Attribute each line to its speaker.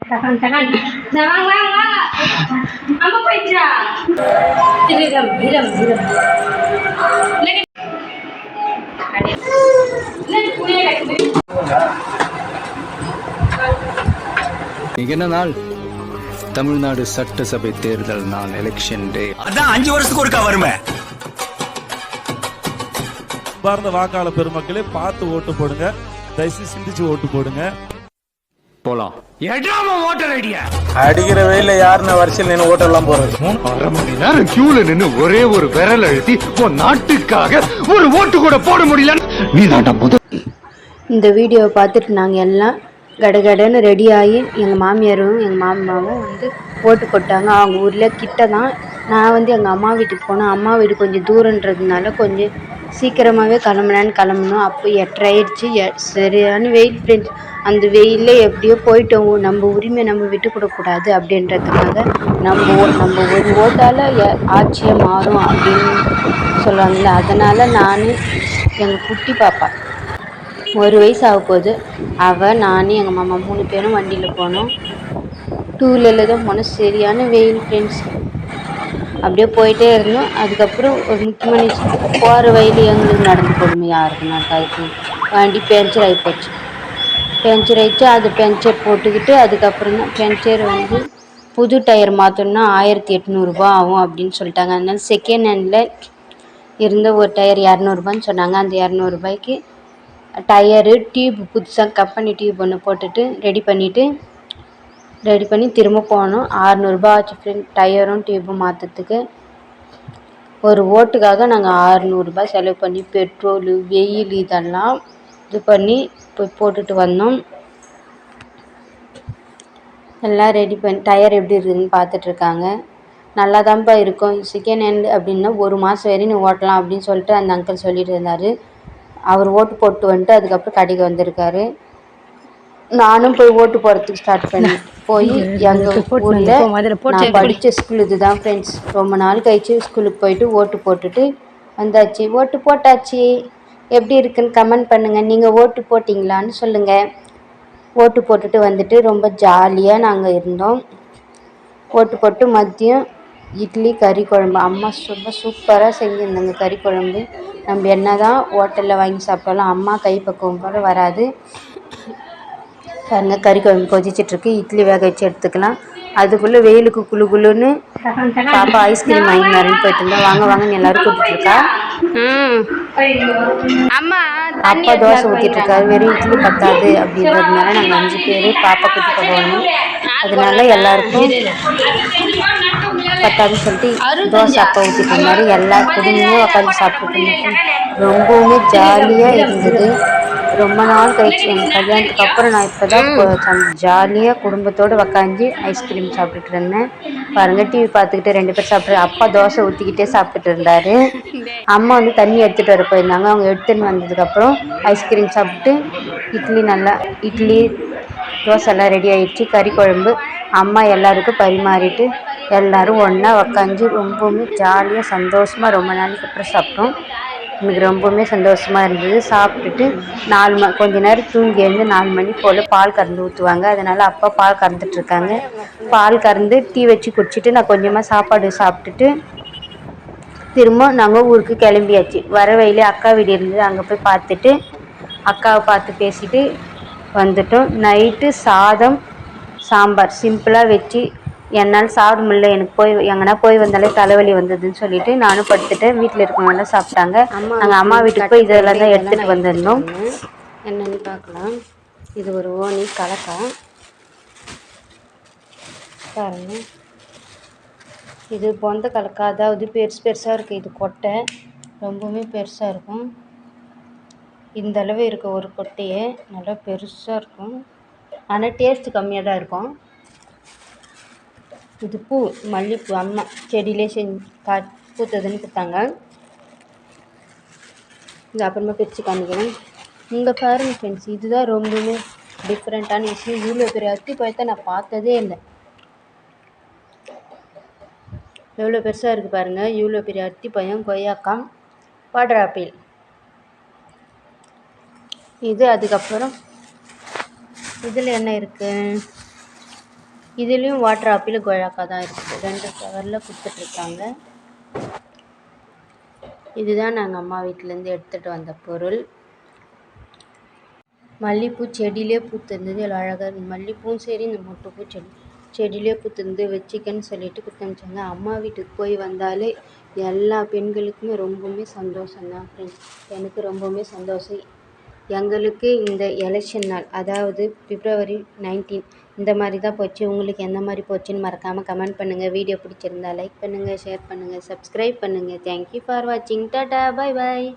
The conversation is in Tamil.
Speaker 1: Apa pecah? Hiram, hiram, hiram. Lagi. Lagi punya lagi.
Speaker 2: இன்னைக்கு என்ன நாள் தமிழ்நாடு சட்டசபை தேர்தல் நாள் எலெக்ஷன் டே
Speaker 3: அதான் அஞ்சு வருஷத்துக்கு ஒருக்கா வருமே
Speaker 4: பார்ந்த வாக்காளர் பெருமக்களே பார்த்து ஓட்டு போடுங்க தயவுசெய்து சிந்திச்சு ஓட்டு போடுங்க
Speaker 2: போலாம்.
Speaker 5: அடிக்கிற வெயில யாருன்னு வரிசையில் நின்று ஓட்டெல்லாம் போறது.
Speaker 6: அரை மணி நேரம் கியூல நின்னு ஒரே ஒரு விரல் அழுத்தி உன் நாட்டுக்காக ஒரு ஓட்டு கூட போட முடியல நீ தாண்டா முதல்.
Speaker 7: இந்த வீடியோவை பார்த்துட்டு நாங்கள் எல்லாம் கடகடன்னு ரெடி ஆகி எங்கள் மாமியாரும் எங்கள் மாமாவும் வந்து ஓட்டு போட்டாங்க அவங்க ஊரில் கிட்ட தான் நான் வந்து எங்கள் அம்மா வீட்டுக்கு போனேன். அம்மா வீடு கொஞ்சம் தூரன்றதுனால கொஞ்சம் சீக்கிரமாகவே கிளம்புனான்னு கிளம்பணும். அப்போ எட்டரை ஆயிடுச்சு. எ- சரியான வெயில் ஃப்ரெண்ட்ஸ் அந்த வெயிலில் எப்படியோ போயிட்டோம். நம்ம உரிமையை நம்ம விட்டு கொடுக்கூடாது அப்படின்றதுக்காக நம்ம நம்ம ஒரு ஓட்டால் ஆட்சியை மாறும் அப்படின்னு சொல்லுவாங்கல்ல அதனால் நான் எங்கள் குட்டி பாப்பா ஒரு வயசு ஆக போகுது அவள் நான் எங்கள் மாமா மூணு பேரும் வண்டியில் போனோம். டூ வீலரில் தான் போனோம். சரியான வெயில் ஃப்ரெண்ட்ஸ் அப்படியே போயிட்டே இருந்தோம். அதுக்கப்புறம் ஒரு முக்கியமான விஷயம் போகிற வழியில் எங்களுக்கு நடந்து போடுமே யாருக்கு நடக்காது வண்டி பென்ச்சர் ஆகி போச்சு. பென்ச்சர் ஆயிடுச்சு. அது பெஞ்சர் போட்டுக்கிட்டு அதுக்கப்புறம் தான் பென்ச்சர் வந்து புது டயர் மாற்றணும்னா ஆயிரத்தி எட்நூறுபா ஆகும் அப்படின்னு சொல்லிட்டாங்க. அதனால செகண்ட் ஹேண்டில் இருந்த ஒரு டயர் இரநூறுபான்னு சொன்னாங்க. அந்த இரநூறுபாய்க்கு டயரு டியூப் புதுசாக கம்பெனி டியூப் ஒன்று போட்டுட்டு ரெடி பண்ணிவிட்டு ரெடி பண்ணி திரும்ப போனோம் ஆறுநூறுபா ஆச்சு ஃப்ரெண்ட் டயரும் டியூப்பும் மாற்றுறதுக்கு ஒரு ஓட்டுக்காக நாங்கள் ஆறுநூறுபா செலவு பண்ணி பெட்ரோலு வெயில் இதெல்லாம் இது பண்ணி போய் போட்டுட்டு வந்தோம். எல்லாம் ரெடி பண்ணி டயர் எப்படி இருக்குதுன்னு பார்த்துட்ருக்காங்க நல்லா தான்ப்பா இருக்கும். செகண்ட் ஹேண்ட் அப்படின்னா ஒரு மாதம் வரையும் நீ ஓட்டலாம் அப்படின்னு சொல்லிட்டு அந்த அங்கிள் சொல்லிட்டு இருந்தார். அவர் ஓட்டு போட்டு வந்துட்டு அதுக்கப்புறம் கடைக்கு வந்திருக்காரு. நானும் போய் ஓட்டு போடுறதுக்கு ஸ்டார்ட் பண்ணி போய் எங்கள் ஊரில் நான் படித்த ஸ்கூல் இதுதான் ஃப்ரெண்ட்ஸ் ரொம்ப நாள் கழிச்சு ஸ்கூலுக்கு போயிட்டு ஓட்டு போட்டுட்டு வந்தாச்சு. ஓட்டு போட்டாச்சு. எப்படி இருக்குன்னு கமெண்ட் பண்ணுங்கள் நீங்கள் ஓட்டு போட்டிங்களான்னு சொல்லுங்கள் ஓட்டு போட்டுட்டு வந்துட்டு ரொம்ப ஜாலியாக நாங்கள் இருந்தோம். ஓட்டு போட்டு மதியம் இட்லி கறி குழம்பு. அம்மா ரொம்ப சூப்பராக செஞ்சுருந்தாங்க. கறி குழம்பு. நம்ம என்ன தான் ஹோட்டலில் வாங்கி சாப்பிட்டாலும் அம்மா கைப்பக்குவம் போல் வராது. பாருங்க கறி குழம்பு கொதிச்சிட்ருக்கு இட்லி வேக வச்சு எடுத்துக்கலாம். அதுக்குள்ளே வெயிலுக்கு குளு குளுன்னு பாப்பா ஐஸ்கிரீம் வாங்கி வரேன்னு போயிட்டு இருந்தா. வாங்க வாங்கன்னு எல்லாரும் கூப்பிட்டு இருக்கா?
Speaker 1: அம்மா
Speaker 7: அப்பா தோசை ஊற்றிட்டு இருக்காரு. வெறும் இட்லி பத்தாது அப்படின்றதுனால நாங்கள் அஞ்சு பேர் பாப்பா குட்டி போகணும். அதனால எல்லாருக்கும் பத்தாதுன்னு சொல்லிட்டு தோசை அப்பா ஊற்றிட்டு இருந்தாரு. எல்லா குடும்பமும் உட்காந்து சாப்பிட்டுட்டு இருந்தோம் ரொம்பவுமே ஜாலியாக இருந்தது. ரொம்ப நாள் கழிச்சு எங்கள் கல்யாணத்துக்கு அப்புறம் நான் இப்போ தான் ஜாலியாக குடும்பத்தோடு உக்காந்து ஐஸ்கிரீம் சாப்பிட்டுட்டு இருந்தேன். பாருங்க டிவி பார்த்துக்கிட்டு ரெண்டு பேர் சாப்பிட்டு அப்பா தோசை ஊற்றிக்கிட்டே சாப்பிட்டுட்டு இருந்தாரு. அம்மா வந்து தண்ணி எடுத்துகிட்டு வர போயிருந்தாங்க. அவங்க எடுத்துன்னு வந்ததுக்கப்புறம் ஐஸ்கிரீம் சாப்பிட்டு இட்லி நல்லா இட்லி தோசை எல்லாம் ரெடி ஆயிடுச்சு. கறி குழம்பு அம்மா எல்லாருக்கும் பரிமாறிட்டு எல்லாரும் ஒன்றா உக்காந்து ரொம்பவுமே ஜாலியாக சந்தோஷமாக ரொம்ப நாளைக்கு அப்புறம் சாப்பிட்டோம். எனக்கு ரொம்பவுமே சந்தோஷமாக இருந்தது. சாப்பிட்டுட்டு நாலு ம கொஞ்ச நேரம் தூங்கி எழுந்து நாலு மணி போல் பால் கறந்து ஊற்றுவாங்க அதனால் அப்பா பால் கறந்துட்ருக்காங்க பால் கறந்து டீ வச்சு குடிச்சிட்டு நான் கொஞ்சமாக சாப்பாடு சாப்பிட்டுட்டு திரும்ப நாங்கள் ஊருக்கு கிளம்பியாச்சு. வர வழியிலே அக்கா வீடு இருந்தது. அங்கே போய் பார்த்துட்டு அக்காவை பார்த்து பேசிட்டு வந்துட்டோம். நைட்டு சாதம் சாம்பார். சிம்பிளாக வச்சு என்னால் சாப்பிட முடியல எனக்கு போய் எங்கன்னா போய் வந்தாலே தலைவலி வந்ததுன்னு சொல்லிட்டு நானும் படுத்துட்டேன். வீட்டில் இருக்கவங்களாம் சாப்பிட்டாங்க. நாங்கள் அம்மா வீட்டுக்கு போய் இதெல்லாம் தான் எடுத்துகிட்டு வந்திருந்தோம். என்னன்னு பார்க்கலாம். இது ஒரு ஓனி கலக்கா. பாருங்க. இது பொந்த கலக்கா. அதாவது பெருசு பெருசாக இருக்குது இது கொட்டை. ரொம்பவுமே பெருசாக இருக்கும். இந்த அளவு இருக்க ஒரு கொட்டையே. நல்லா பெருசாக இருக்கும். ஆனால் டேஸ்ட்டு கம்மியாக தான் இருக்கும். இது பூ மல்லிகைப்பூ அம்மா செடியிலே செஞ்சு கா பூத்ததுன்னு கொடுத்தாங்க. இது அப்புறமா பிரித்து காமிக்கிறேன். இங்கே பாருங்க ஃப்ரெண்ட்ஸ் இதுதான் ரொம்பவுமே டிஃப்ரெண்ட்டான விஷயம். இவ்வளோ பெரிய அத்தி பழத்தை நான் பார்த்ததே இல்லை. எவ்வளோ பெருசாக இருக்குது பாருங்கள் இவ்வளோ பெரிய அத்தி பழம் கொய்யாக்கா வாட்டர் ஆப்பிள் இது அதுக்கப்புறம் இதில் என்ன இருக்குது இதுலேயும் வாட்டர் ஆப்பிள் கொழாக்கா தான் இருக்குது ரெண்டு கவரில் கொடுத்துட்ருக்காங்க. இதுதான் நாங்கள் அம்மா வீட்டிலேருந்து எடுத்துகிட்டு வந்த பொருள். மல்லிகைப்பூ செடியிலே பூத்திருந்தது எல்லாம் அழகாக இருந்தது மல்லிகைப்பூவும் சரி இந்த மொட்டைப்பூ செடி செடியிலே பூத்திருந்து வச்சிக்கன்னு சொல்லிட்டு கொடுத்தனுச்சாங்க அம்மா வீட்டுக்கு போய் வந்தாலே எல்லா பெண்களுக்குமே ரொம்பவுமே சந்தோஷம் தான் ஃப்ரெண்ட்ஸ் எனக்கு ரொம்பவுமே சந்தோஷம். எங்களுக்கு இந்த எலெக்ஷன் நாள் அதாவது பிப்ரவரி நைன்டீன் இந்த மாதிரி தான் போச்சு. உங்களுக்கு எந்த மாதிரி போச்சுன்னு மறக்காமல் கமெண்ட் பண்ணுங்கள் வீடியோ பிடிச்சிருந்தா லைக் பண்ணுங்கள் ஷேர் பண்ணுங்கள் சப்ஸ்கிரைப் பண்ணுங்கள் தேங்க்யூ ஃபார் வாட்சிங் டாட்டா பாய் பாய்